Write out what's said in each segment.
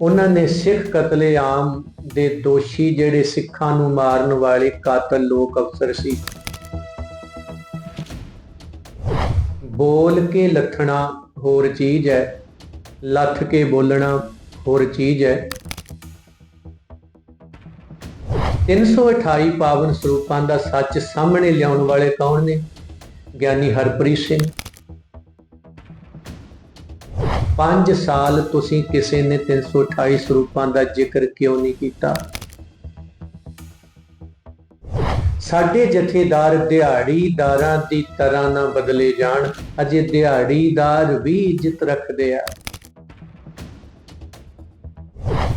ਉਹਨਾਂ ਨੇ ਸਿੱਖ ਕਤਲੇਆਮ ਦੇ ਦੋਸ਼ੀ ਜਿਹੜੇ ਸਿੱਖਾਂ ਨੂੰ ਮਾਰਨ ਵਾਲੇ ਕਾਤਲ ਲੋਕ ਅਫਸਰ ਸੀ। ਬੋਲ ਕੇ ਲੱਥਣਾ ਹੋਰ ਚੀਜ਼ ਹੈ, ਲੱਥ ਕੇ ਬੋਲਣਾ ਹੋਰ ਚੀਜ਼ ਹੈ। 328 ਪਾਵਨ ਸਰੂਪਾਂ ਦਾ ਸੱਚ ਸਾਹਮਣੇ ਲਿਆਉਣ ਵਾਲੇ ਕੌਣ ਨੇ? ਗਿਆਨੀ ਹਰਪ੍ਰੀਤ ਸਿੰਘ। 5 ਸਾਲ ਤੁਸੀਂ ਕਿਸੇ ਨੇ 328 ਸਰੂਪਾਂ ਦਾ ਜ਼ਿਕਰ ਕਿਉਂ ਨਹੀਂ ਕੀਤਾ? ਸਾਡੇ ਜਥੇਦਾਰ ਦਿਹਾੜੀਦਾਰਾਂ ਦੀ ਤਰ੍ਹਾਂ ਨਾ ਬਦਲੇ ਜਾਣ, ਅਜੇ ਦਿਹਾੜੀਦਾਰ ਵੀ ਇੱਜ਼ਤ ਰੱਖਦੇ ਆ।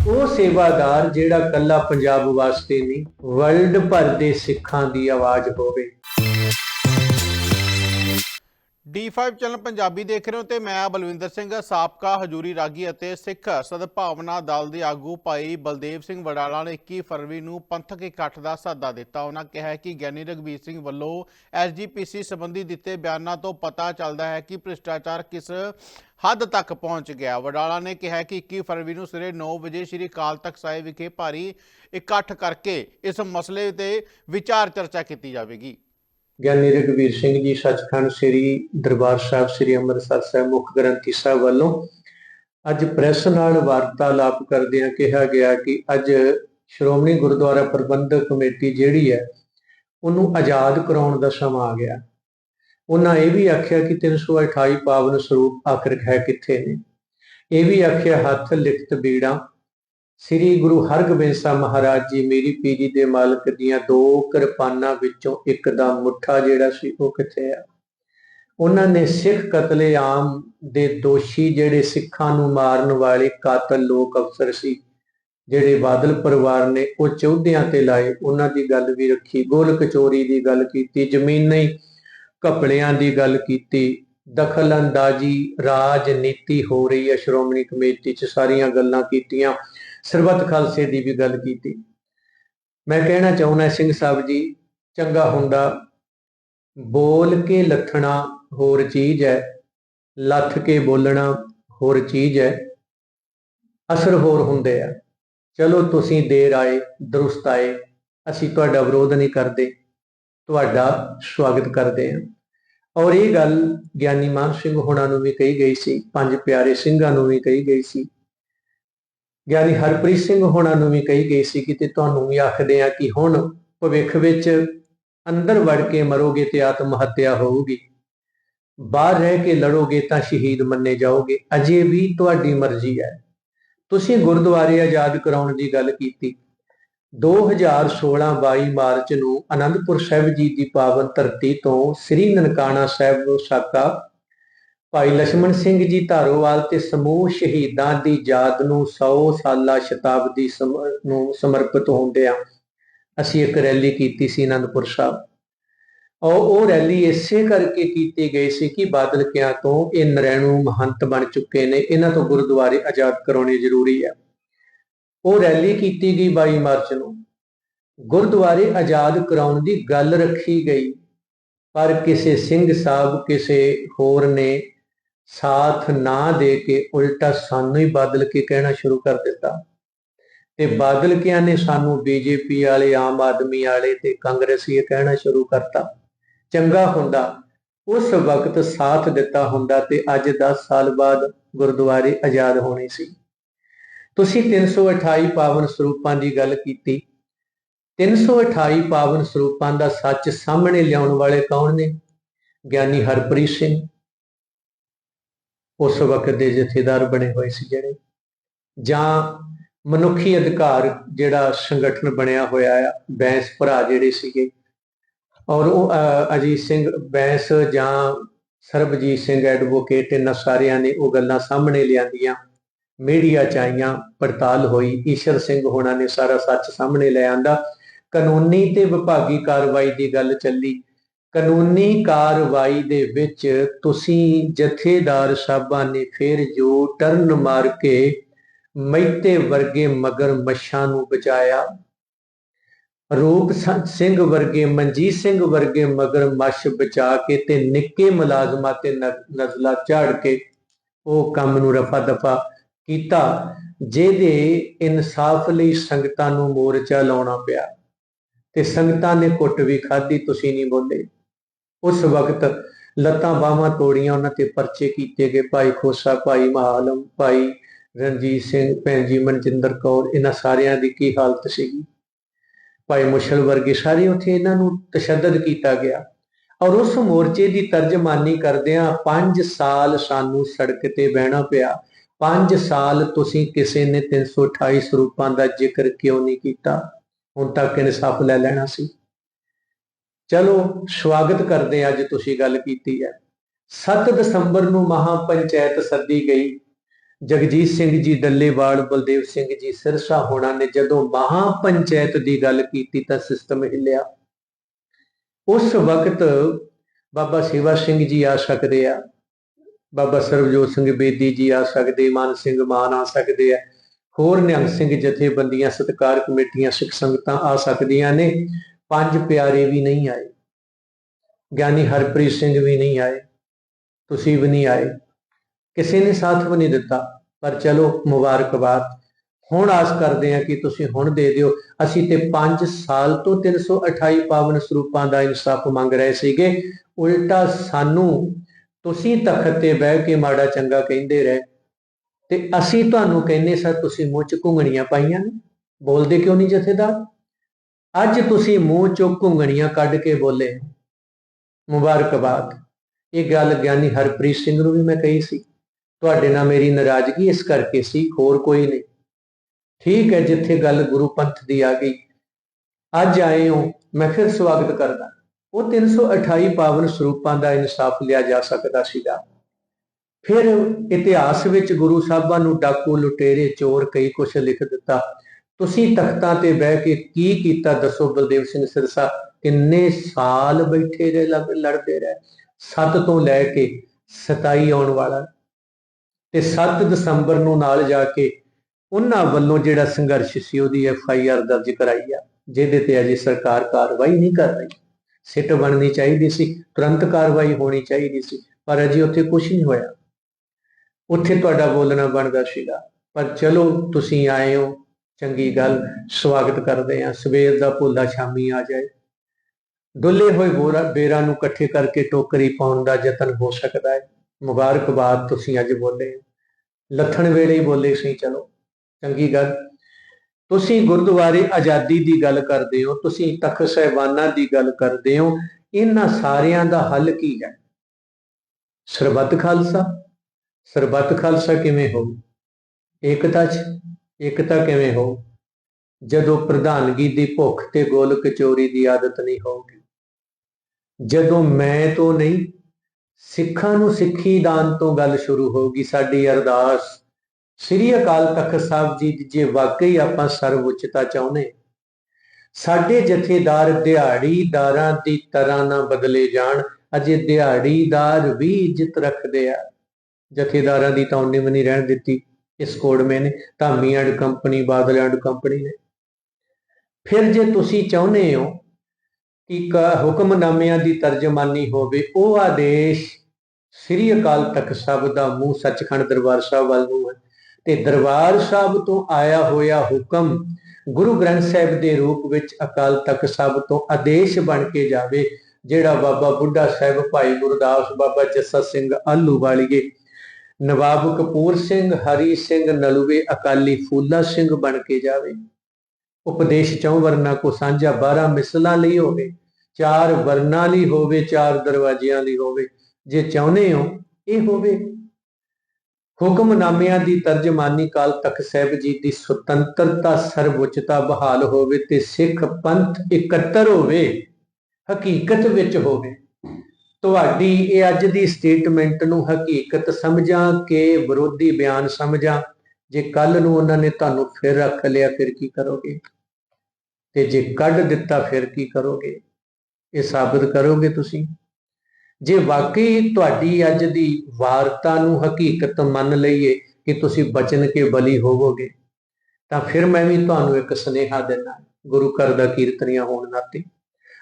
ਉਹ ਸੇਵਾਦਾਰ ਜਿਹੜਾ ਕੱਲਾ ਪੰਜਾਬ ਵਾਸਤੇ ਨਹੀਂ ਵਰਲਡ ਭਰ ਦੇ ਸਿੱਖਾਂ ਦੀ ਆਵਾਜ਼ ਹੋਵੇ। D5 ਚੈਨਲ ਪੰਜਾਬੀ ਦੇਖ ਰਹੇ ਹੋ ਤੇ ਮੈਂ ਬਲਵਿੰਦਰ ਸਿੰਘ, ਸਾਬਕਾ ਹਜੂਰੀ ਰਾਗੀ ਅਤੇ ਸਿੱਖ ਸਦਭਾਵਨਾ ਦਲ ਦੇ ਆਗੂ ਭਾਈ ਬਲਦੇਵ ਸਿੰਘ ਵਡਾਲਾ ਨੇ 21 ਫਰਵਰੀ ਨੂੰ ਪੰਥਕ ਇਕੱਠ ਦਾ ਸੱਦਾ ਦਿੱਤਾ। ਉਹਨਾਂ ਕਿਹਾ ਕਿ ਗਿਆਨੀ ਰਗਵੀਰ ਸਿੰਘ ਵੱਲੋਂ ਐਸਜੀਪੀਸੀ ਸੰਬੰਧੀ ਦਿੱਤੇ ਬਿਆਨਾਂ ਤੋਂ ਪਤਾ ਚੱਲਦਾ ਹੈ ਕਿ ਭ੍ਰਿਸ਼ਟਾਚਾਰ ਕਿਸ ਹੱਦ ਤੱਕ ਪਹੁੰਚ ਗਿਆ। ਵਡਾਲਾ ਨੇ ਕਿਹਾ ਕਿ 21 ਫਰਵਰੀ ਨੂੰ ਸਵੇਰੇ 9 ਵਜੇ ਸ੍ਰੀ ਅਕਾਲ ਤਖਤ ਸਾਹਿਬ ਵਿਖੇ ਭਾਰੀ ਇਕੱਠ ਕਰਕੇ ਇਸ ਮਸਲੇ ਤੇ ਵਿਚਾਰ ਚਰਚਾ ਕੀਤੀ ਜਾਵੇਗੀ। ਗਿਆਨੀ ਰਘਵੀਰ ਸਿੰਘ ਜੀ ਸੱਚਖੰਡ ਸ੍ਰੀ ਦਰਬਾਰ ਸਾਹਿਬ, ਸ੍ਰੀ ਅੰਮ੍ਰਿਤਸਰ ਸਾਹਿਬ ਮੁੱਖ ਗ੍ਰੰਥੀ ਸਾਹਿਬ ਵੱਲੋਂ ਅੱਜ ਪ੍ਰੈਸ ਨਾਲ ਵਾਰਤਾਲਾਪ ਕਰਦਿਆਂ ਕਿਹਾ ਗਿਆ ਕਿ ਅੱਜ ਸ਼੍ਰੋਮਣੀ ਗੁਰਦੁਆਰਾ ਪ੍ਰਬੰਧਕ ਕਮੇਟੀ ਜਿਹੜੀ ਹੈ, ਉਹਨੂੰ ਆਜ਼ਾਦ ਕਰਾਉਣ ਦਾ ਸਮਾਂ ਆ ਗਿਆ। ਉਹਨਾਂ ਇਹ ਵੀ ਆਖਿਆ ਕਿ 328 ਪਾਵਨ ਸਰੂਪ ਆਖਰ ਹੈ ਕਿੱਥੇ ਨੇ। ਇਹ ਵੀ ਆਖਿਆ, ਹੱਥ ਲਿਖਤ ਬੀੜਾਂ ਸ੍ਰੀ ਗੁਰੂ ਹਰਗੋਬਿੰਦ ਸਾਹਿਬ ਮਹਾਰਾਜ ਜੀ ਮੇਰੀ ਪੀਰੀ ਦੇ ਮਾਲਕ ਦੀਆਂ ਦੋ ਕਿਰਪਾਨਾਂ ਵਿੱਚੋਂ ਇੱਕ ਦਾ ਮੁੱਠਾ ਜਿਹੜਾ ਸੀ ਉਹ ਕਿੱਥੇ ਆ? ਉਹਨਾਂ ਨੇ ਸਿੱਖ ਕਤਲੇਆਮ ਦੇ ਦੋਸ਼ੀ ਜਿਹੜੇ ਸਿੱਖਾਂ ਨੂੰ ਮਾਰਨ ਵਾਲੇ ਕਾਤਲ ਲੋਕ ਅਫਸਰ ਸੀ, ਜਿਹੜੇ ਬਾਦਲ ਪਰਿਵਾਰ ਨੇ ਉਹ ਚੌਧਿਆਂ ਤੇ ਲਾਏ। ਉਹਨਾਂ ਦੀ ਗੱਲ ਵੀ ਰੱਖੀ ਗੋਲ ਕਚੋਰੀ ਦੀ ਗੱਲ ਕੀਤੀ, ਜ਼ਮੀਨੀ ਘਪਲਿਆਂ ਦੀ ਗੱਲ ਕੀਤੀ। ਦਖਲ ਅੰਦਾਜ਼ੀ ਰਾਜਨੀਤੀ ਹੋ ਰਹੀ ਹੈ। ਸ਼੍ਰੋਮਣੀ ਕਮੇਟੀ 'ਚ ਸਾਰੀਆਂ ਗੱਲਾਂ ਕੀਤੀਆਂ। ਸਰਬੱਤ ਖਾਲਸੇ ਦੀ ਵੀ ਗੱਲ ਕੀਤੀ। ਮੈਂ ਕਹਿਣਾ ਚਾਹੁੰਦਾ ਸਿੰਘ ਸਾਹਿਬ ਜੀ, ਚੰਗਾ ਹੁੰਦਾ। ਬੋਲ ਕੇ ਲੱਥਣਾ ਹੋਰ ਚੀਜ਼ ਹੈ। ਲੱਥ ਕੇ ਬੋਲਣਾ ਹੋਰ ਚੀਜ਼ ਹੈ। ਅਸਰ ਹੋਰ ਹੁੰਦੇ ਆ। ਚਲੋ ਤੁਸੀਂ ਦੇਰ ਆਏ, ਦਰੁਸਤ ਆਏ। ਅਸੀਂ ਤੁਹਾਡਾ ਵਿਰੋਧ ਨਹੀਂ ਕਰਦੇ। ਤੁਹਾਡਾ ਸਵਾਗਤ ਕਰਦੇ ਹਾਂ। ਔਰ ਇਹ ਗੱਲ ਗਿਆਨੀ ਮਾਨ ਸਿੰਘ ਹੋਣਾ ਨੂੰ ਵੀ ਕਹੀ ਗਈ ਸੀ, ਪੰਜ ਪਿਆਰੇ ਸਿੰਘਾਂ ਨੂੰ ਵੀ ਕਹੀ ਗਈ ਸੀ। ਗਿਆਨੀ ਹਰਪ੍ਰੀਤ ਸਿੰਘ ਹੋਣਾ ਨੂੰ ਵੀ ਕਹੀ ਗਈ ਸੀ ਕਿ ਤੇ ਤੁਹਾਨੂੰ ਵੀ ਆਖਦੇ ਆ ਕਿ ਹੁਣ ਭਵਿੱਖ ਵਿੱਚ ਅੰਦਰ ਵੜ ਕੇ ਮਰੋਗੇ ਤੇ ਆਤਮ ਹੱਤਿਆ ਹੋਊਗੀ। ਬਾਹਰ ਰਹਿ ਕੇ ਲੜੋਗੇ ਤਾਂ ਸ਼ਹੀਦ ਮੰਨੇ ਜਾਓਗੇ, ਅਜੇ ਵੀ ਤੁਹਾਡੀ ਮਰਜ਼ੀ ਹੈ। ਤੁਸੀਂ ਗੁਰਦੁਆਰੇ ਆਜ਼ਾਦ ਕਰਾਉਣ ਦੀ ਗੱਲ ਕੀਤੀ। 2016-22 ਮਾਰਚ ਨੂੰ ਅਨੰਦਪੁਰ ਸਾਹਿਬ ਜੀ ਦੀ ਪਾਵਨ ਧਰਤੀ ਤੋਂ ਸ੍ਰੀ ਨਨਕਾਣਾ ਸਾਹਿਬ ਸਾਕਾ ਭਾਈ ਲక్ష్మణ ਸਿੰਘ ਜੀ ਧਾਰੋਵਾਲ ਤੇ ਸਮੂਹ ਸ਼ਹੀਦਾਂ ਦੀ ਯਾਦ ਨੂੰ 100 ਸਾਲਾ ਸ਼ਤਾਬਦੀ ਨੂੰ ਸਮਰਪਿਤ ਹੁੰਦਿਆਂ ਅਸੀਂ ਇੱਕ ਰੈਲੀ ਕੀਤੀ ਸੀ ਅਨੰਦਪੁਰ ਸਾਹਿਬ। ਔਰ ਉਹ ਰੈਲੀ ਇਸੇ ਕਰਕੇ ਕੀਤੀ ਗਈ ਸੀ ਕਿ ਬਾਦਲ ਕਿਆਂ ਤੋਂ ਇਹ ਨਰੈਣੂ ਮਹੰਤ ਬਣ ਚੁੱਕੇ ਨੇ। ਇਹਨਾਂ ਤੋਂ ਗੁਰਦੁਆਰੇ ਆਜ਼ਾਦ ਕਰਾਉਣੇ ਜ਼ਰੂਰੀ ਹੈ ਉਹ ਰੈਲੀ ਕੀਤੀ ਗਈ 22 ਮਾਰਚ ਨੂੰ। ਗੁਰਦੁਆਰੇ ਆਜ਼ਾਦ ਕਰਾਉਣ ਦੀ ਗੱਲ ਰੱਖੀ ਗਈ। ਪਰ ਕਿਸੇ ਸਿੰਘ ਸਾਹਿਬ, ਕਿਸੇ ਹੋਰ ਨੇ ਸਾਥ ਨਾ ਦੇ ਕੇ ਉਲਟਾ ਸਾਨੂੰ ਹੀ ਬਦਲ ਕੇ ਕਹਿਣਾ ਸ਼ੁਰੂ ਕਰ ਦਿੱਤਾ। ਤੇ ਬਾਦਲ ਕਿਆਂ ਨੇ ਸਾਨੂੰ ਬੀਜੇਪੀ ਵਾਲੇ, ਆਮ ਆਦਮੀ ਵਾਲੇ ਤੇ ਕਾਂਗਰਸੀ ਇਹ ਕਹਿਣਾ ਸ਼ੁਰੂ ਕਰਤਾ। ਚੰਗਾ ਹੁੰਦਾ, ਉਸ ਵਕਤ ਸਾਥ ਦਿੱਤਾ ਹੁੰਦਾ ਤੇ ਅੱਜ 10 ਸਾਲ ਬਾਅਦ ਗੁਰਦੁਆਰੇ ਆਜ਼ਾਦ ਹੋਣੇ ਸੀ। ਤੁਸੀਂ 328 ਪਾਵਨ ਸਰੂਪਾਂ ਦੀ ਗੱਲ ਕੀਤੀ। 328 ਪਾਵਨ ਸਰੂਪਾਂ ਦਾ ਸੱਚ ਸਾਹਮਣੇ ਲਿਆਉਣ ਵਾਲੇ ਕੌਣ ਨੇ? ਗਿਆਨੀ ਹਰਪ੍ਰੀਤ ਸਿੰਘ। ਉਸ ਵਕਤ ਦੇ ਜਥੇਦਾਰ ਬਣੇ ਹੋਏ ਸੀ ਜਿਹੜੇ। ਜਾਂ ਮਨੁੱਖੀ ਅਧਿਕਾਰ ਜਿਹੜਾ ਸੰਗਠਨ ਬਣਿਆ ਹੋਇਆ ਆ, ਬੈਂਸ ਭਰਾ ਜਿਹੜੇ ਸੀਗੇ। ਔਰ ਉਹ ਅਜੀਤ ਸਿੰਘ ਬੈਂਸ ਜਾਂ ਸਰਬਜੀਤ ਸਿੰਘ ਐਡਵੋਕੇਟ ਇਹਨਾਂ ਸਾਰਿਆਂ ਨੇ ਉਹ ਗੱਲਾਂ ਸਾਹਮਣੇ ਲਿਆਂਦੀਆਂ। ਮੀਡੀਆ ਚ ਆਈਆਂ, ਪੜਤਾਲ ਹੋਈ, ਈਸ਼ਰ ਸਿੰਘ ਹੋਣਾ ਨੇ ਸਾਰਾ ਸੱਚ ਸਾਹਮਣੇ ਲੈ ਆਂਦਾ। ਕਾਨੂੰਨੀ ਤੇ ਵਿਭਾਗੀ ਕਾਰਵਾਈ ਦੀ ਗੱਲ ਚੱਲੀ। ਕਾਨੂੰਨੀ ਕਾਰਵਾਈ ਦੇ ਵਿੱਚ ਤੁਸੀਂ ਜਥੇਦਾਰ ਸਾਹਿਬਾਂ ਨੇ ਫਿਰ ਜੋ ਟਰਨ ਮਾਰ ਕੇ ਮੈਤੇ ਵਰਗੇ ਮਗਰ ਮੱਛਾਂ ਨੂੰ ਬਚਾਇਆ। ਰੂਪ ਸਿੰਘ ਵਰਗੇ, ਮਨਜੀਤ ਸਿੰਘ ਵਰਗੇ ਮਗਰ ਮੱਛ ਬਚਾ ਕੇ ਤੇ ਨਿੱਕੇ ਮੁਲਾਜ਼ਮਾਂ ਤੇ ਨਜ਼ਲਾ ਝਾੜ ਕੇ ਉਹ ਕੰਮ ਨੂੰ ਰਫਾ ਦਫਾ ਕੀਤਾ, ਜਿਹਦੇ ਇਨਸਾਫ ਲਈ ਸੰਗਤਾਂ ਨੂੰ ਮੋਰਚਾ ਲਾਉਣਾ ਪਿਆ। ਤੇ ਸੰਗਤਾਂ ਨੇ ਕੁੱਟ ਵੀ ਖਾਧੀ, ਤੁਸੀਂ ਨਹੀਂ ਬੋਲੇ। ਉਸ ਵਕਤ ਲੱਤਾਂ ਬਾਹਾਂ ਤੋੜੀਆਂ, ਉਹਨਾਂ ਤੇ ਪਰਚੇ ਕੀਤੇ ਗਏ। ਭਾਈ ਖੋਸਾ, ਭਾਈ ਮਹਾਲਮ, ਭਾਈ ਰਣਜੀਤ ਸਿੰਘ, ਭੈਣ ਜੀ ਮਨਜਿੰਦਰ ਕੌਰ, ਇਹਨਾਂ ਸਾਰਿਆਂ ਦੀ ਕੀ ਹਾਲਤ ਸੀਗੀ? ਭਾਈ ਮੁਸ਼ਲ ਵਰਗੇ ਸਾਰੇ ਉੱਥੇ ਇਹਨਾਂ ਨੂੰ ਤਸ਼ੱਦਦ ਕੀਤਾ ਗਿਆ। ਔਰ ਉਸ ਮੋਰਚੇ ਦੀ ਤਰਜਮਾਨੀ ਕਰਦਿਆਂ 5 ਸਾਲ ਸਾਨੂੰ ਸੜਕ ਤੇ ਬਹਿਣਾ ਪਿਆ। 5 ਸਾਲ ਤੁਸੀਂ ਕਿਸੇ ਨੇ 328 ਸਰੂਪਾਂ ਦਾ ਜ਼ਿਕਰ ਕਿਉਂ ਨਹੀਂ ਕੀਤਾ? ਹੁਣ ਤੱਕ ਇਨਸਾਫ ਲੈ ਲੈਣਾ ਸੀ। ਚਲੋ, ਸਵਾਗਤ ਕਰਦੇ ਅੱਜ ਤੁਸੀਂ ਗੱਲ ਕੀਤੀ ਹੈ। 7 ਦਸੰਬਰ ਨੂੰ ਮਹਾ ਪੰਚਾਇਤ ਸੱਦੀ ਗਈ। ਜਗਜੀਤ ਸਿੰਘ ਜੀ ਡੱਲੇਵਾਲ, ਬਲਦੇਵ ਸਿੰਘ ਜੀ ਸਿਰਸਾ ਹੋਣਾ ਨੇ ਜਦੋਂ ਮਹਾ ਪੰਚਾਇਤ ਦੀ ਗੱਲ ਕੀਤੀ ਤਾਂ ਸਿਸਟਮ ਹਿੱਲਿਆ। ਉਸ ਵਕਤ ਬਾਬਾ ਸੇਵਾ ਸਿੰਘ ਜੀ ਆ ਸਕਦੇ ਆ। ਬਾਬਾ ਸਰਬਜੋਤ ਸਿੰਘ ਬੇਦੀ ਜੀ ਆ ਸਕਦੇ, ਮਾਨ ਸਿੰਘ ਮਾਨ ਆ ਸਕਦੇ ਆ। ਹੋਰ ਨਿਹੰਗ ਸਿੰਘ ਜਥੇਬੰਦੀਆਂ, ਸਤਕਾਰ ਕਮੇਟੀਆਂ, ਸਿੱਖ ਸੰਗਤਾਂ ਆ ਸਕਦੀਆਂ ਨੇ। ਪੰਜ ਪਿਆਰੇ ਵੀ ਨਹੀਂ ਆਏ। ਗਿਆਨੀ ਹਰਪ੍ਰੀਤ ਸਿੰਘ ਵੀ ਨਹੀਂ ਆਏ। ਤੁਸੀਂ ਵੀ ਨਹੀਂ ਆਏ। ਕਿਸੇ ਨੇ ਸਾਥ ਵੀ ਨਹੀਂ ਦਿੱਤਾ, ਪਰ ਚਲੋ ਮੁਬਾਰਕਬਾਦ। ਹੁਣ ਆਸ ਕਰਦੇ ਹਾਂ ਕਿ ਤੁਸੀਂ ਹੁਣ ਦੇ ਦਿਓ। ਅਸੀਂ ਤੇ 5 ਸਾਲ ਤੋਂ 328 ਪਾਵਨ ਸਰੂਪਾਂ ਦਾ ਇਨਸਾਫ ਮੰਗ ਰਹੇ ਸੀਗੇ। ਉਲਟਾ ਸਾਨੂੰ ਤੁਸੀਂ ਤਖਤ ਤੇ ਬਹਿ ਕੇ ਮਾੜਾ ਚੰਗਾ ਕਹਿੰਦੇ ਰਹੇ। ਤੇ ਅਸੀਂ ਤੁਹਾਨੂੰ ਕਹਿੰਦੇ, ਸਰ, ਤੁਸੀਂ ਮੂੰਹ ਚ ਘੁੰਗਣੀਆਂ ਪਾਈਆਂ ਨੇ। ਬੋਲਦੇ ਕਿਉਂ ਨਹੀਂ ਜਥੇਦਾਰ? ਅੱਜ ਤੁਸੀਂ ਮੂੰਹ ਚੋਂ ਘੁੰਗਣੀਆਂ ਕੱਢ ਕੇ ਬੋਲੇ ਮੁਬਾਰਕਬਾਦ। ਇਹ ਗੱਲ ਗਿਆਨੀ ਹਰਪ੍ਰੀਤ ਸਿੰਘ ਨੂੰ ਵੀ ਮੈਂ ਕਹੀ ਸੀ। ਤੁਹਾਡੇ ਨਾਲ ਮੇਰੀ ਨਾਰਾਜ਼ਗੀ ਇਸ ਕਰਕੇ ਸੀ, ਹੋਰ ਕੋਈ ਨਹੀਂ। ਠੀਕ ਹੈ, ਜਿੱਥੇ ਗੱਲ ਗੁਰੂ ਪੰਥ ਦੀ ਆ ਗਈ। ਅੱਜ ਆਏ ਹੋ, ਮੈਂ ਫਿਰ ਸਵਾਗਤ ਕਰਦਾ। ਉਹ 328 ਪਾਵਨ ਸਰੂਪਾਂ ਦਾ ਇਨਸਾਫ ਲਿਆ ਜਾ ਸਕਦਾ ਸੀਗਾ। ਫਿਰ ਇਤਿਹਾਸ ਵਿੱਚ ਗੁਰੂ ਸਾਹਿਬਾਂ ਨੂੰ ਡਾਕੂ, ਲੁਟੇਰੇ, ਚੋਰ ਕਈ ਕੁਛ ਲਿਖ ਦਿੱਤਾ। ਤੁਸੀਂ ਤਖਤਾਂ ਤੇ ਬਹਿ ਕੇ ਕੀ ਕੀਤਾ ਦੱਸੋ ਬਲਦੇਵ ਸਿੰਘ ਸਿਰਸਾ? ਕਿੰਨੇ ਸਾਲ ਬੈਠੇ ਰਹੇ ਲੜਦੇ ਰਹੇ? 7 ਤੋਂ ਲੈ ਕੇ 27 ਆਉਣ ਵਾਲਾ। ਤੇ 7 ਦਸੰਬਰ ਨੂੰ ਨਾਲ ਜਾ ਕੇ ਉਹਨਾਂ ਵੱਲੋਂ ਜਿਹੜਾ ਸੰਘਰਸ਼ ਸੀ, ਉਹਦੀ ਐਫ ਆਈ ਆਰ ਦਰਜ ਕਰਾਈ ਆ, ਜਿਹਦੇ ਤੇ ਅਜੇ ਸਰਕਾਰ ਕਾਰਵਾਈ ਨਹੀਂ ਕਰ ਰਹੀ। ਸਿੱਟ ਬਣਨੀ ਚਾਹੀਦੀ ਸੀ, ਤੁਰੰਤ ਕਾਰਵਾਈ ਹੋਣੀ ਚਾਹੀਦੀ ਸੀ, ਪਰ ਅਜੇ ਉੱਥੇ ਕੁਝ ਨਹੀਂ ਹੋਇਆ। ਉੱਥੇ ਤੁਹਾਡਾ ਬੋਲਣਾ ਬਣਦਾ ਸੀਗਾ, ਪਰ ਚਲੋ ਤੁਸੀਂ ਆਏ ਹੋ, ਚੰਗੀ ਗੱਲ, ਸਵਾਗਤ ਕਰਦੇ ਆ ਸਵੇਰ ਦਾ ਭੁੱਲਾ ਸ਼ਾਮੀ ਆ ਜਾਏ। ਡੁੱਲੇ ਹੋਏ ਬੋਰਾ, ਬੇਰਾਂ ਨੂੰ ਇਕੱਠੇ ਕਰਕੇ ਟੋਕਰੀ ਪਾਉਣ ਦਾ ਯਤਨ ਹੋ ਸਕਦਾ ਹੈ। ਮੁਬਾਰਕਬਾਦ ਤੁਸੀਂ ਅੱਜ ਬੋਲੇ ਲੱਥਣ ਵੇਲੇ ਹੀ ਬੋਲੇ ਸੀ, ਚਲੋ, ਚੰਗੀ ਗੱਲ। ਤੁਸੀਂ ਗੁਰਦੁਆਰੇ ਆਜ਼ਾਦੀ ਦੀ ਗੱਲ ਕਰਦੇ ਹੋ, ਤੁਸੀਂ ਤਖਤ ਸਹਿਬਾਨਾਂ ਦੀ ਗੱਲ ਕਰਦੇ ਹੋ, ਇਹਨਾਂ ਸਾਰਿਆਂ ਦਾ ਹੱਲ ਕੀ ਹੈ? ਸਰਬੱਤ ਖਾਲਸਾ? ਸਰਬੱਤ ਖਾਲਸਾ ਕਿਵੇਂ ਹੋ? ਏਕਤਾ ਚ? ਏਕਤਾ ਕਿਵੇਂ ਹੋ? ਜਦੋਂ ਪ੍ਰਧਾਨਗੀ ਦੀ ਭੁੱਖ ਤੇ ਗੋਲ ਕਚੋਰੀ ਦੀ ਆਦਤ ਨਹੀਂ ਹੋਊਗੀ। ਜਦੋਂ ਮੈਂ ਤੋਂ ਨਹੀਂ, ਸਿੱਖਾਂ ਨੂੰ ਸਿੱਖੀ ਦਾਨ ਤੋਂ ਗੱਲ ਸ਼ੁਰੂ ਹੋਊਗੀ, ਸਾਡੀ ਅਰਦਾਸ ਸ੍ਰੀ ਅਕਾਲ ਤਖਤ ਸਾਹਿਬ ਜੀ, ਜੇ ਵਾਕਈ ਆਪਾਂ ਸਰਵ ਉੱਚਤਾ ਚਾਹੁੰਦੇ, ਸਾਡੇ ਜਥੇਦਾਰ ਦਿਹਾੜੀਦਾਰਾਂ ਦੀ ਤਰ੍ਹਾਂ ਨਾ ਬਦਲੇ ਜਾਣ, ਅਜੇ ਦਿਹਾੜੀਦਾਰ ਵੀ ਇੱਜ਼ਤ ਰੱਖਦੇ ਆ। ਜਥੇਦਾਰਾਂ ਦੀ ਤਾਂ ਉਹਨੇ ਵੀ ਨਹੀਂ ਰਹਿਣ ਦਿੱਤੀ, ਇਸ ਕੋੜਮੇ ਨੇ, Dhami and company, Badal and company ਨੇ। ਫਿਰ ਜੇ ਤੁਸੀਂ ਚਾਹੁੰਦੇ ਹੋ ਕਿ ਹੁਕਮਨਾਮਿਆਂ ਦੀ ਤਰਜਮਾਨੀ ਹੋਵੇ, ਉਹ ਆਦੇਸ਼ ਸ੍ਰੀ ਅਕਾਲ ਤਖਤ ਸਾਹਿਬ ਦਾ ਮੂੰਹ ਸੱਚਖੰਡ ਦਰਬਾਰ ਸਾਹਿਬ ਵੱਲ ਨੂੰ ਹੈ। ਤੇ ਦਰਬਾਰ ਸਾਹਿਬ ਤੋਂ ਆਇਆ ਹੋਇਆ ਹੁਕਮ ਗੁਰੂ ਗ੍ਰੰਥ ਸਾਹਿਬ ਦੇ ਰੂਪ ਵਿੱਚ ਅਕਾਲ ਤਖਤ ਸਾਹਿਬ ਤੋਂ ਆਦੇਸ਼ ਬਣ ਕੇ ਜਾਵੇ, ਜਿਹੜਾ ਬਾਬਾ ਬੁੱਢਾ ਸਾਹਿਬ ਭਾਈ ਗੁਰਦਾਸ ਬਾਬਾ ਜੱਸਾ ਸਿੰਘ ਆਲੂ ਵਾਲੀਏ, ਨਵਾਬ ਕਪੂਰ ਸਿੰਘ, ਹਰੀ ਸਿੰਘ ਨਲੂਵੇ ਅਕਾਲੀ ਫੂਲਾ ਸਿੰਘ ਬਣ ਕੇ ਜਾਵੇ। ਉਪਦੇਸ਼ ਚੌ ਵਰਨਾ ਕੋ ਸਾਂਝਾ 12 ਮਿਸਲਾਂ ਲਈ ਹੋਵੇ, ਚਾਰ ਵਰਨਾ ਲਈ ਹੋਵੇ, ਚਾਰ ਦਰਵਾਜ਼ਿਆਂ ਲਈ ਹੋਵੇ, ਜੇ ਚਾਹੁੰਦੇ ਹੋ, ਇਹ ਹੋਵੇ। ਹੁਕਮਨਾਮਿਆਂ ਦੀ ਤਰਜਮਾਨੀ ਕਾਲ ਤਖ਼ਤ ਸਾਹਿਬ ਜੀ ਦੀ ਸੁਤੰਤਰਤਾ ਸਰਵਉੱਚਤਾ ਬਹਾਲ ਹੋਵੇ ਤੇ ਸਿੱਖ ਪੰਥ ਇਕੱਤਰ ਹੋਵੇ, ਹਕੀਕਤ ਵਿੱਚ ਹੋਵੇ। ਤੁਹਾਡੀ ਇਹ ਅੱਜ ਦੀ ਸਟੇਟਮੈਂਟ ਨੂੰ ਹਕੀਕਤ ਸਮਝਾਂ ਕਿ ਵਿਰੋਧੀ ਬਿਆਨ ਸਮਝਾਂ? ਜੇ ਕੱਲ ਨੂੰ ਉਹਨਾਂ ਨੇ ਤੁਹਾਨੂੰ ਫਿਰ ਰੱਖ ਲਿਆ, ਫਿਰ ਕੀ ਕਰੋਗੇ? ਤੇ ਜੇ ਕੱਢ ਦਿੱਤਾ, ਫਿਰ ਕੀ ਕਰੋਗੇ? ਇਹ ਸਾਬਤ ਕਰੋਗੇ ਤੁਸੀਂ? ਜੇ ਵਾਕਈ ਤੁਹਾਡੀ ਅੱਜ ਦੀ ਵਾਰਤਾ ਨੂੰ ਹਕੀਕਤ ਮੰਨ ਲਈਏ ਕਿ ਤੁਸੀਂ ਬਚਨ ਕੇ ਬਲੀ ਹੋਵੋਗੇ, ਤਾਂ ਫਿਰ ਮੈਂ ਵੀ ਤੁਹਾਨੂੰ ਇੱਕ ਸੁਨੇਹਾ ਦਿੰਦਾ, ਗੁਰੂ ਘਰ ਦਾ ਕੀਰਤਨੀਆ ਹੋਣ ਨਾਤੇ।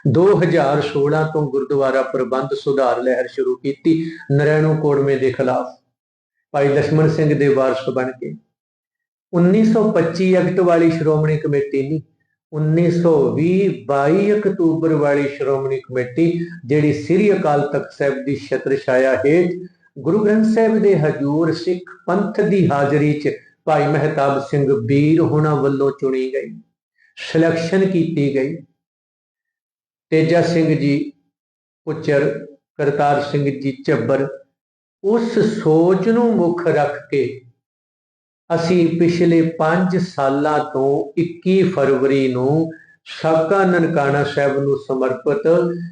2016 ਤੋਂ ਗੁਰਦੁਆਰਾ ਪ੍ਰਬੰਧ ਸੁਧਾਰ ਲਹਿਰ ਸ਼ੁਰੂ ਕੀਤੀ ਨਰੈਣੂ ਕੋੜਮੇ ਦੇ ਖਿਲਾਫ, ਭਾਈ ਲਖਮਣ ਸਿੰਘ ਦੇ ਵਾਰਸ ਬਣ ਕੇ। 1925 ਐਕਟ ਵਾਲੀ ਸ਼੍ਰੋਮਣੀ ਕਮੇਟੀ ਨੇ 1920 22 ਅਕਤੂਬਰ ਵਾਲੀ ਸ਼੍ਰੋਮਣੀ ਕਮੇਟੀ, ਜਿਹੜੀ ਸ੍ਰੀ ਅਕਾਲ ਤਖਤ ਸਾਹਿਬ ਦੀ ਛਤਰ ਛਾਇਆ ਹੇਠ ਗੁਰੂ ਗ੍ਰੰਥ ਸਾਹਿਬ ਦੇ ਹਜੂਰ ਸਿੱਖ ਪੰਥ ਦੀ ਹਾਜ਼ਰੀ 'ਚ ਭਾਈ ਮਹਿਤਾਬ ਸਿੰਘ ਵੀਰ ਹੋਣਾ ਵੱਲੋਂ ਚੁਣੀ ਗਈ, ਸਿਲੈਕਸ਼ਨ ਕੀਤੀ ਗਈ। ਤੇਜਾ ਸਿੰਘ ਜੀ ਪੁੱਚਰ ਕਰਤਾਰ ਸਿੰਘ ਜੀ ਚੱਬਰ ਉਸ ਸੋਚ ਨੂੰ ਮੁੱਖ ਰੱਖ ਕੇ ਅਸੀਂ ਪਿਛਲੇ 5 ਸਾਲਾਂ ਤੋਂ 21 ਫਰਵਰੀ ਨੂੰ ਸਾਕਾ ਨਨਕਾਣਾ ਸਾਹਿਬ ਨੂੰ ਸਮਰਪਿਤ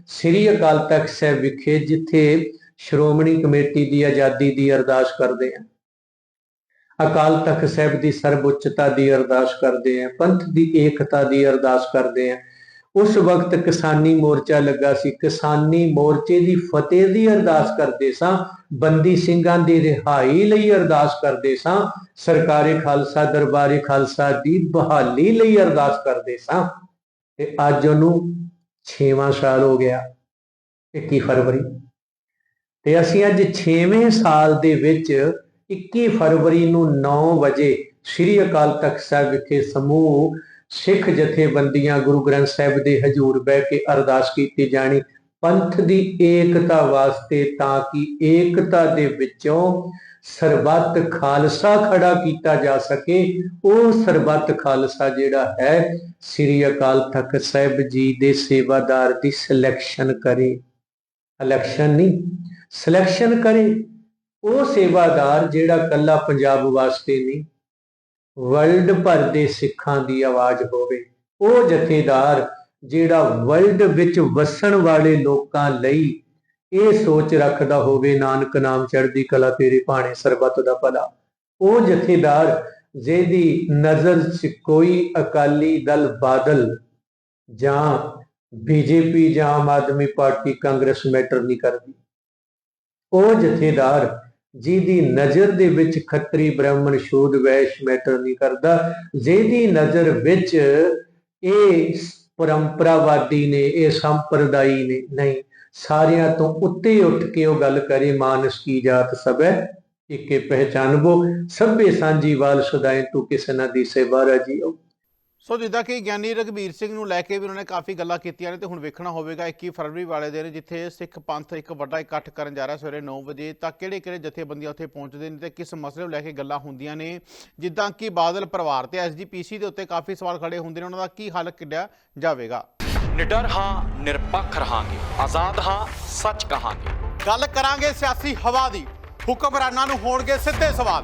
ਸ੍ਰੀ ਅਕਾਲ ਤਖਤ ਸਾਹਿਬ ਵਿਖੇ ਜਿੱਥੇ ਸ਼੍ਰੋਮਣੀ ਕਮੇਟੀ ਦੀ ਆਜ਼ਾਦੀ ਦੀ ਅਰਦਾਸ ਕਰਦੇ ਹਾਂ। ਅਕਾਲ ਤਖਤ ਸਾਹਿਬ ਦੀ ਸਰਵਉੱਚਤਾ ਦੀ ਅਰਦਾਸ ਕਰਦੇ ਹਾਂ, ਪੰਥ ਦੀ ਏਕਤਾ ਦੀ ਅਰਦਾਸ ਕਰਦੇ ਹਾਂ ਉਸ ਵਕਤ ਕਿਸਾਨੀ ਮੋਰਚਾ ਲੱਗਾ ਸੀ। ਕਿਸਾਨੀ ਮੋਰਚੇ ਦੀ ਫਤਿਹ ਦੀ ਅਰਦਾਸ ਕਰਦੇ ਸਾਂ, ਬੰਦੀ ਸਿੰਘਾਂ ਦੀ ਰਿਹਾਈ ਲਈ ਅਰਦਾਸ ਕਰਦੇ ਸਾਂ, ਸਰਕਾਰੀ ਖਾਲਸਾ ਦਰਬਾਰੀ ਖਾਲਸਾ ਦੀ ਬਹਾਲੀ ਲਈ ਅਰਦਾਸ ਕਰਦੇ ਸਾਂ। ਤੇ ਅੱਜ ਉਹਨੂੰ 6ਵਾਂ ਸਾਲ ਹੋ ਗਿਆ 21 ਫਰਵਰੀ। ਤੇ ਅਸੀਂ ਅੱਜ 6ਵੇਂ ਸਾਲ ਦੇ ਵਿੱਚ 21 ਫਰਵਰੀ ਨੂੰ 9 ਵਜੇ ਸ੍ਰੀ ਅਕਾਲ ਤਖਤ ਸਾਹਿਬ ਵਿਖੇ ਸਮੂਹ ਸਿੱਖ ਜਥੇਬੰਦੀਆਂ ਗੁਰੂ ਗ੍ਰੰਥ ਸਾਹਿਬ ਦੇ ਹਜੂਰ ਬਹਿ ਕੇ ਅਰਦਾਸ ਕੀਤੀ ਜਾਣੀ, ਪੰਥ ਦੀ ਏਕਤਾ ਵਾਸਤੇ ਤਾਂ ਕਿ ਏਕਤਾ ਦੇ ਵਿੱਚੋਂ ਸਰਬੱਤ ਖਾਲਸਾ ਖੜਾ ਕੀਤਾ ਜਾ ਸਕੇ। ਉਹ ਸਰਬੱਤ ਖਾਲਸਾ ਜਿਹੜਾ ਹੈ, ਸ੍ਰੀ ਅਕਾਲ ਤਖਤ ਸਾਹਿਬ ਜੀ ਦੇ ਸੇਵਾਦਾਰ ਦੀ ਸਿਲੈਕਸ਼ਨ ਕਰੇ। ਇਲੈਕਸ਼ਨ ਨਹੀਂ ਸਿਲੈਕਸ਼ਨ ਕਰੇ। ਉਹ ਸੇਵਾਦਾਰ ਜਿਹੜਾ ਕੱਲਾ ਪੰਜਾਬ ਵਾਸਤੇ ਨਹੀਂ ਵਰਲਡ ਭਰ ਦੇ ਸਿੱਖਾਂ ਦੀ ਆਵਾਜ਼ ਹੋਵੇ। ਉਹ ਜਥੇਦਾਰ ਜਿਹੜਾ ਵਰਲਡ ਵਿੱਚ ਵਸਣ ਵਾਲੇ ਲੋਕਾਂ ਲਈ ਇਹ ਸੋਚ ਰੱਖਦਾ ਹੋਵੇ, ਨਾਨਕ ਨਾਮ ਚੜ੍ਹਦੀ ਕਲਾ ਤੇਰੇ ਭਾਣੇ ਸਰਬੱਤ ਦਾ ਭਲਾ। ਉਹ ਜਥੇਦਾਰ ਜਿਹਦੀ ਨਜ਼ਰ 'ਚ ਕੋਈ ਅਕਾਲੀ ਦਲ ਬਾਦਲ ਜਾਂ ਬੀਜੇਪੀ ਜਾਂ Aam Aadmi Party Congress matter ਨਹੀਂ ਕਰਦੀ। ਉਹ ਜਥੇਦਾਰ ਜਿਹਦੀ ਨਜ਼ਰ ਦੇ ਵਿੱਚ ਖੱਤਰੀ ਬ੍ਰਾਹਮਣ ਸ਼ੂਦ ਵੈਸ਼ ਮੈਟਰ ਨਹੀਂ ਕਰਦਾ, ਜਿਹਦੀ ਨਜ਼ਰ ਵਿੱਚ ਇਹ ਪਰੰਪਰਾਵਾਦੀ ਨੇ, ਇਹ ਸੰਪਰਦਾਈ ਨੇ, ਨਹੀਂ, ਸਾਰਿਆਂ ਤੋਂ ਉੱਤੇ ਉੱਠ ਕੇ ਉਹ ਗੱਲ ਕਰੇ, ਮਾਨਸ ਕੀ ਜਾਤ ਸਭੈ ਇਕੇ ਪਹਿਚਾਨਬੋ ਸਭੇ ਸਾਂਝੀ ਵਾਲ ਸਦਾਏ ਤੂੰ ਕਿਸੇ ਨਾ ਦੀ ਸੇਵਾ ਰਾਜੀ ਸੋ ਜਿੱਦਾਂ ਕਿ ਗਿਆਨੀ ਰਗਵੀਰ ਸਿੰਘ ਨੂੰ ਲੈ ਕੇ ਵੀ ਉਹਨਾਂ ਨੇ ਕਾਫੀ ਗੱਲਾਂ ਕੀਤੀਆਂ ਨੇ ਤੇ ਹੁਣ ਵੇਖਣਾ ਹੋਵੇਗਾ 21 ਫਰਵਰੀ ਵਾਲੇ ਦਿਨ ਜਿੱਥੇ ਸਿੱਖ ਪੰਥ ਇੱਕ ਵੱਡਾ ਇਕੱਠ ਕਰਨ ਜਾ ਰਿਹਾ ਸਵੇਰੇ 9 ਵਜੇ ਤਾਂ ਕਿਹੜੇ ਕਿਹੜੇ ਜਥੇਬੰਦੀਆਂ ਉੱਥੇ ਪਹੁੰਚਦੇ ਨੇ ਤੇ ਕਿਸ ਮਸਲੇ ਨੂੰ ਲੈ ਕੇ ਗੱਲਾਂ ਹੁੰਦੀਆਂ ਨੇ? ਜਿੱਦਾਂ ਕਿ ਬਾਦਲ ਪਰਿਵਾਰ ਤੇ ਐਸਜੀਪੀਸੀ ਦੇ ਉੱਤੇ ਕਾਫੀ ਸਵਾਲ ਖੜੇ ਹੁੰਦੇ ਨੇ ਉਹਨਾਂ ਦਾ ਕੀ ਹੱਲ ਕੱਢਿਆ ਜਾਵੇਗਾ? ਨਿਡਰ ਹਾਂ ਨਿਰਪੱਖ ਰਹਾਂਗੇ। ਆਜ਼ਾਦ ਹਾਂ ਸੱਚ ਕਹਾਂਗੇ। ਗੱਲ ਕਰਾਂਗੇ ਸਿਆਸੀ ਹਵਾ ਦੀ। ਹੁਕਮਰਾਨਾਂ ਨੂੰ ਹੋਣਗੇ ਸਿੱਧੇ ਸਵਾਲ।